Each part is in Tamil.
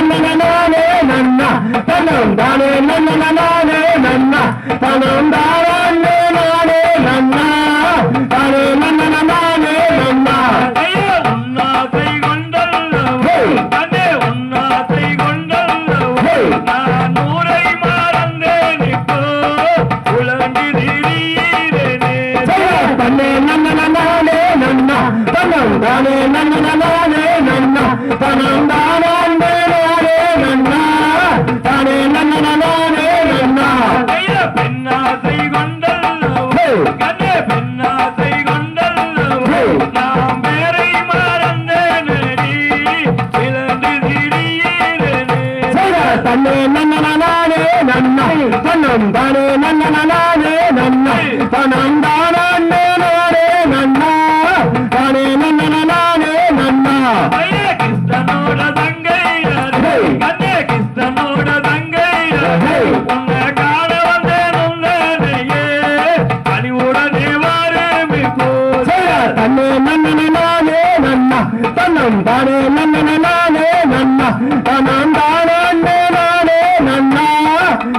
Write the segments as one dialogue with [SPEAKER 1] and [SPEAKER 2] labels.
[SPEAKER 1] தன்னே நானே நன்னா தனம் தானே நன்னன நானே நன்னா தனம் தானே நானே நன்னா தானே நன்னன நன்னா
[SPEAKER 2] உன்னாசை கொண்டல்லவோ, கண்ணே உன்னாசை கொண்டல்லவோ, நான் ஊரை மறந்தேன் இப்போ, உழந்து திரிகிறேனே.
[SPEAKER 1] நன்னா தானே தன்னே நன்னன நானே நன்னா தனம் தானே நன்னன நானே நன்னா தனம் தானே நானே நன்னா தானே நன்னன நானே நன்னா
[SPEAKER 2] ஐயா, கிருஷ்ணனோட தங்கையாரே, கண்ணே கிருஷ்ணனோட தங்கையாரே, உன்னை காண வந்தேன் உன்னையே, பணிவுடனே வாரும் இப்போது.
[SPEAKER 1] தன்னே நன்னன நானே நன்னா தன்னம் தானே நன்னன நன்னா தனம் தானே நன்னா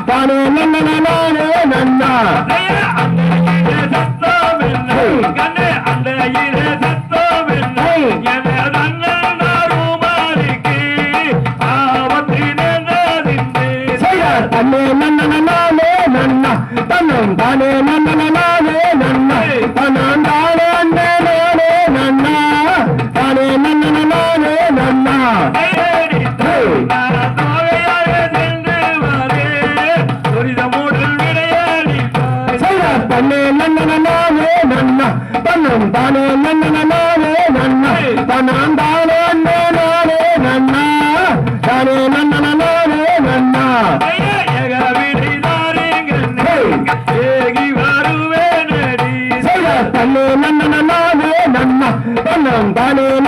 [SPEAKER 1] தானே நன்னன நானே நன்னா. தானே நன்னன நானே நன்னா. தனம் தானே நானே நன்னா. தானே நன்னன நானே நன்னா. தன்னே நன்னன நானே நன்னா. தன்னம் தானே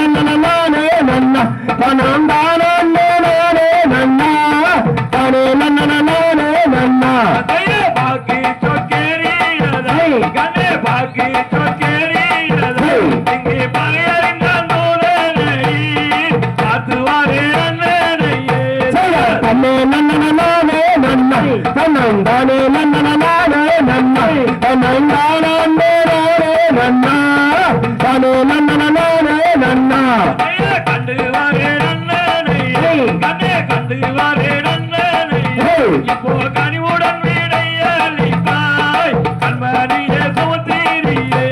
[SPEAKER 1] நன்னா தன்னம் தானே நன்னன நானே நன்னா. தனம் தானே நானே நன்னா. தானே நன்னன நானே நன்னா
[SPEAKER 2] கண்டு வாரே நன்னனை. கண்ணே கண்டு வாரே நன்னனை. இப்போ கனிவுடன் வீடையளிப்பாய் கண்மணியே சோத்திரியே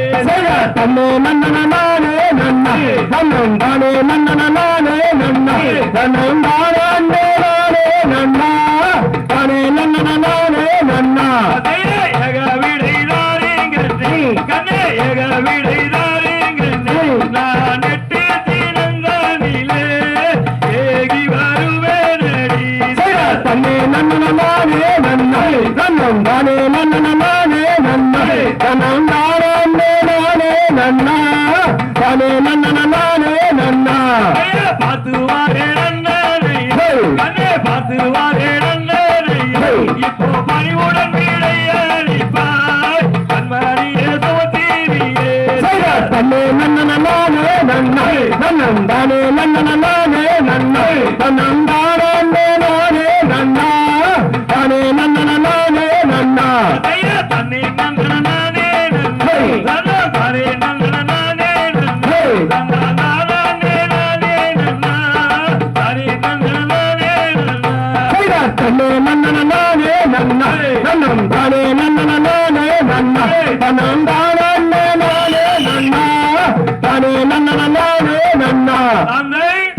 [SPEAKER 1] தன்னே நன்னன நானே நன்னா தன்னம் தானே நன்னன நானே நன்னா தன்னே நன்னன நானே நன்னா தன்னம் தானே நன்னன நானே நன்னா. தானே நானே நன்னா. தானே நன்னன நானே நன்னா
[SPEAKER 2] ஐயா, பார்த்து வாரே நன்னனை கண்ணே பார்த்து வாரே நன்னனை இப்போ பணிவுடன் வீடையளிப்பாய் கண்மணியே சோத்திரியே
[SPEAKER 1] தன்னே நன்னன நானே நன்னா. நன்னம் தானே நன்னன நானே நன்னா தன்னம்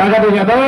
[SPEAKER 1] தகதியதோ